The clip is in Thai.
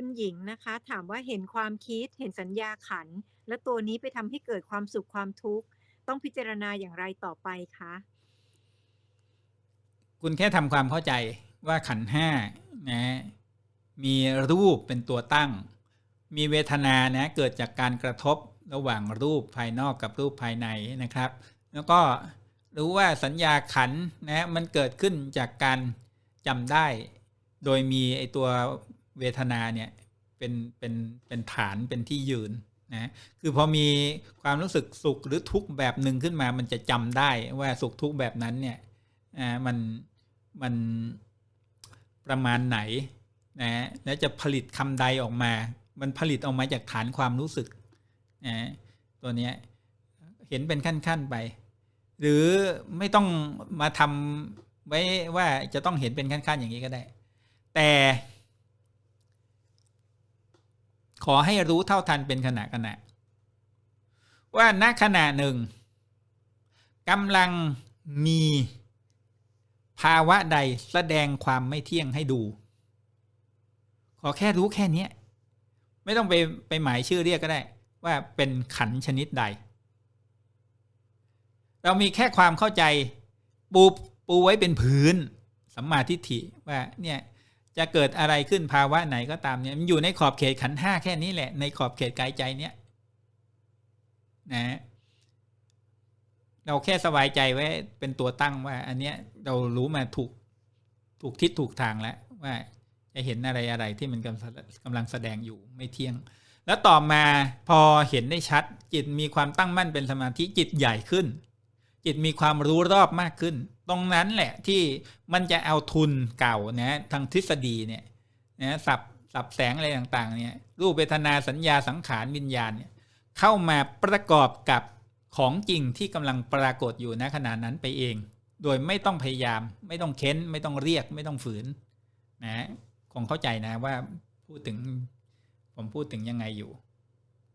คุณหญิงนะคะ ถามว่าเห็นความคิดเห็นสัญญาขัน แล้วตัวนี้ไปทำให้เกิดความสุขความทุกข์ต้องพิจารณาอย่างไรต่อไปคะ?คุณแค่ทำความเข้าใจว่าขันธ์5นะมีรูปเป็นตัวตั้ง มีเวทนานะเกิดจากการกระทบระหว่างรูปภายนอกกับรูปภายในนะครับ แล้วก็รู้ว่าสัญญาขันนะมันเกิดขึ้นจากการจำได้ โดยมีไอตัว เวทนาเนี่ยเป็นเป็นเป็นฐานเป็นที่ยืนนะคือพอมีความรู้สึกสุขหรือทุกข์แบบหนึ่งขึ้นมา มันจะจำได้ว่าสุขทุกข์แบบนั้นเนี่ยอ่ามันมันประมาณไหนนะแล้วจะผลิตคำใดออกมา มันผลิตออกมาจากฐานความรู้สึกนะตัวเนี้ยเห็นเป็นขั้นๆไป หรือไม่ต้องมาทำไว้ว่าจะต้องเห็นเป็นขั้นๆอย่างงี้ก็ได้ แต่ ขอให้รู้เท่าทันเป็นขณะๆว่าณขณะหนึ่งกำลังมีภาวะใดแสดงความไม่เที่ยงให้ดู ขอแค่รู้แค่นี้ไม่ต้องไปไปหมายชื่อเรียกก็ได้ ว่าเป็นขันชนิดใด เรามีแค่ความเข้าใจ ปูปูไว้เป็นพื้นสัมมาทิฏฐิว่าเนี่ย จะเกิดอะไรขึ้นภาวะไหนก็ตามเนี่ยมันอยู่ในขอบเขตขันธ์5แค่นี้แหละ ในขอบเขตกายใจเนี้ยนะเราแค่สบายใจไว้เป็นตัวตั้งว่า อันเนี้ยเรารู้มาถูกถูกทิศถูกทางแล้วว่าจะเห็นอะไรๆที่มันกำกำลังแสดงอยู่ไม่เที่ยง แล้วต่อมาพอเห็นได้ชัด จิตมีความตั้งมั่นเป็นสมาธิจิตใหญ่ขึ้น จิตมีความรู้รอบมากขึ้น ตรงนั้นแหละที่มันจะเอาทุนเก่านะทางทฤษฎีเนี่ยนะศัพท์ศัพท์แสงอะไรต่างๆเนี่ยรูปเวทนาสัญญาสังขารวิญญาณเนี่ยเข้ามาประกอบกับของจริงที่กำลังปรากฏอยู่ณขณะนั้นไปเอง โดยไม่ต้องพยายาม ไม่ต้องเค้น ไม่ต้องเรียก ไม่ต้องฝืนนะคงเข้าใจนะว่าพูดถึงผมพูดถึงยังไงอยู่